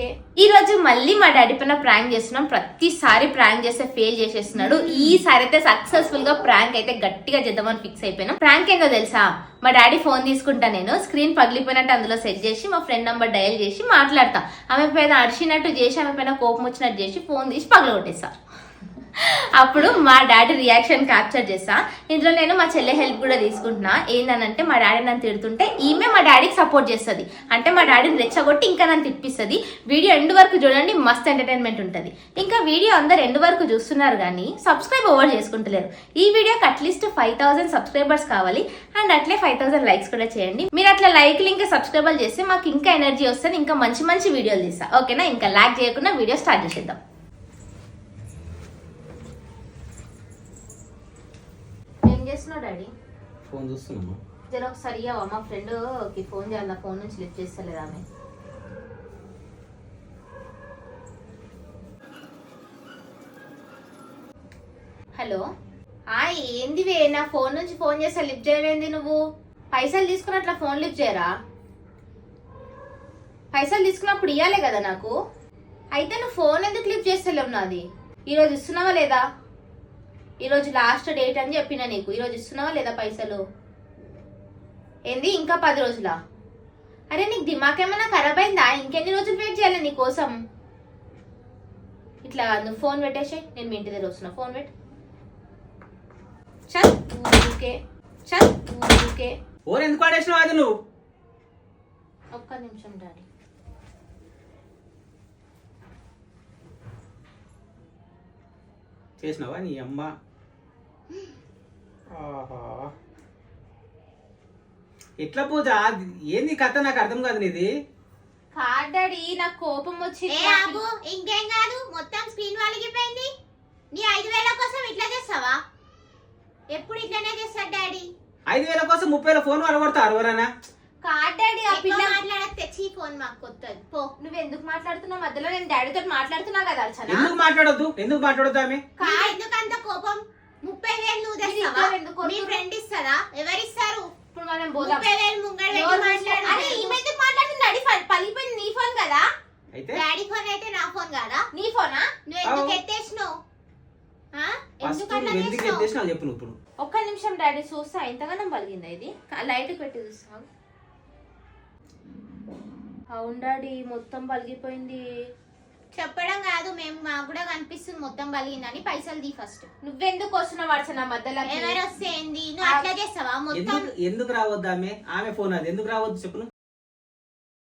Okay. ఈ రోజు మళ్ళీ మా డాడీ పైన ప్రాంక్ చేస్తున్నాం. ప్రతిసారి ప్రాంక్ చేస్తే ఫెయిల్ చేసేస్తున్నాడు. ఈసారి అయితే సక్సెస్ఫుల్గా ప్రాంక్ అయితే గట్టిగా చేద్దామని ఫిక్స్ అయిపోయినాం. ప్రాంక్ ఏందో తెలుసా? మా డాడీ ఫోన్ తీసుకుంటా నేను. స్క్రీన్ పగిలిపోయినట్టు అందులో సెట్ చేసి మా ఫ్రెండ్ నంబర్ డయల్ చేసి మాట్లాడతా. ఆమె పైన అరిచినట్టు చేసి ఆమె పైన కోపం వచ్చినట్టు చేసి ఫోన్ తీసి పగలగొట్టేస్తా. అప్పుడు మా డాడీ రియాక్షన్ క్యాప్చర్ చేస్తా. ఇందులో నేను మా చెల్లె హెల్ప్ కూడా తీసుకుంటున్నా. ఏందనంటే మా డాడీ నన్ను తిడుతుంటే ఈమె మా డాడీకి సపోర్ట్ చేస్తుంది. అంటే మా డాడీని రెచ్చగొట్టి ఇంకా నన్ను తిప్పిస్తుంది వీడియో ఎండ్ వరకు చూడండి మస్త్ ఎంటర్టైన్మెంట్ ఉంటుంది. ఇంకా వీడియో అందరు ఎండ్ వరకు చూస్తున్నారు కానీ సబ్స్క్రైబ్ ఓవర్ చేసుకుంటలేరు. ఈ వీడియోకి at least five thousand subscribers కావాలి. అండ్ అట్లే ఫైవ్ థౌసండ్ లైక్స్ కూడా చేయండి. మీరు అట్లా లైక్లు ఇంకా సబ్స్క్రైబర్ చేస్తే మాకు ఇంకా ఎనర్జీ వస్తుంది. ఇంకా మంచి మంచి వీడియోలు తీస్తా. ఓకేనా? ఇంకా లాక్ చేయకుండా వీడియో స్టార్ట్ చేసేద్దాం ఏం చేస్తున్నావు డాడీ? ఫోన్ చూస్తున్నామా? జర ఒకసారి ఇయ్యవా? మా ఫ్రెండ్కి ఫోన్ చేయాలి ఫోన్ నుంచి లిఫ్ట్ చేస్తలేదు ఆమె. హలో? ఆ ఏందివే నా ఫోన్ నుంచి ఫోన్ చేస్తే లిఫ్ట్ చేయవేంది నువ్వు. పైసలు తీసుకుని అట్లా ఫోన్ లిఫ్ట్ చేయరా? పైసలు తీసుకున్నప్పుడు ఇవ్వాలే కదా నాకు. అయితే నువ్వు ఫోన్ ఎందుకు లిఫ్ట్ చేస్తలేవు నాది? ఈరోజు ఇస్తున్నావా లేదా? ఈరోజు లాస్ట్ డేట్ అని చెప్పిన నీకు. ఈరోజు ఇస్తున్నావా లేదా పైసలు? ఏంది? ఇంకా పది రోజులా? అరే నీకు దిమాక్ ఏమైనా ఖరాబ్ అయిందా? ఇంకెన్ని రోజులు వెయిట్ చేయాలి నీ కోసం? ఇట్లా నువ్వు ఫోన్ పెట్టేసి నేను మీ ఇంటి దగ్గర వస్తున్నా. ఫోన్ పెట్టు. చల్. ఊరికే. చల్. ఊరికే. ఎందుకు ఆడేసినావు అది నువ్వు? ఒక్క నిమిషం డాడీ. చేసినావా నీ అమ్మ. ఎట్లా పూజ? ఏంది కథ? నాకు అర్థం కాదు నీది. కాదు డాడీ నాకు కోపం ఏ వచ్చింది ఆపు ఇంకేం కాదు మొత్తం స్క్రీన్ వాళ్ళకిపోయింది నీ ఐదు వేల కోసం ఇట్లా చేస్తావా? ఎప్పుడు ఇట్లానే చేస్తాడు డాడీ? ఐదు వేల కోసం ముప్పై వేల ఫోన్ కొడతారు ఎవరైనా కాదు డాడీ ఆ పిల్ల మాట్లాడక తెచ్చి ఈ ఫోన్ మాకు కొత్తది. పో. నువ్వు ఎందుకు మాట్లాడుతున్నావు? మధ్యలో నేను డాడీతో మాట్లాడుతున్నా కదా అర్చన. ఎందుకు మాట్లాడొద్దు? ఎందుకు మాట్లాడొద్దు ఆమె? నీకు ఎందుకంత కోపం? ముప్పై వేలు నువ్వు తెస్తావా? మీ? ఫ్రెండ్ ఇస్తుందా? ఎవరిస్తారు? ఇప్పుడు మనం పోదాం. ముప్పై వేలు ముంగడ ఎవరు పెట్టి మాట్లాడు- అరే మాట్లాడు ఈమె ఎందుకు మాట్లాడుతుంది? డాడీ ఫోన్ పలిగిపోయింది నీ ఫోన్ కదా? అయితే? డాడీ ఫోన్ అయితే నా ఫోన్ కాదా? నీ ఫోనా? నువ్వు ఎందుకు. ఎత్తేసినావు? ఎందుకు చెప్పు ఇప్పుడు. ఒక్క నిమిషం డాడీ చూస్తా. ఎంతగానో పలిగిందా ఇది? లైట్ పెట్టి చూస్తా. అవును డాడీ మొత్తం పలిగిపోయింది చెప్పడం కాదు మేము మాకు కూడా కనిపిస్తుంది మొత్తం బలిగిందని పైసలు దీ ఫస్ట్ నువ్వెందుకు వస్తున్నావు అర్చన మధ్యలో ఎవరు వస్తే ఏంది? నువ్వు అట్లా చేస్తావా? మొత్తం ఎందుకు ఎందుకు రావద్దు ఆమె? ఆమె ఫోన్ అది. ఎందుకు రావద్దు చెప్పు?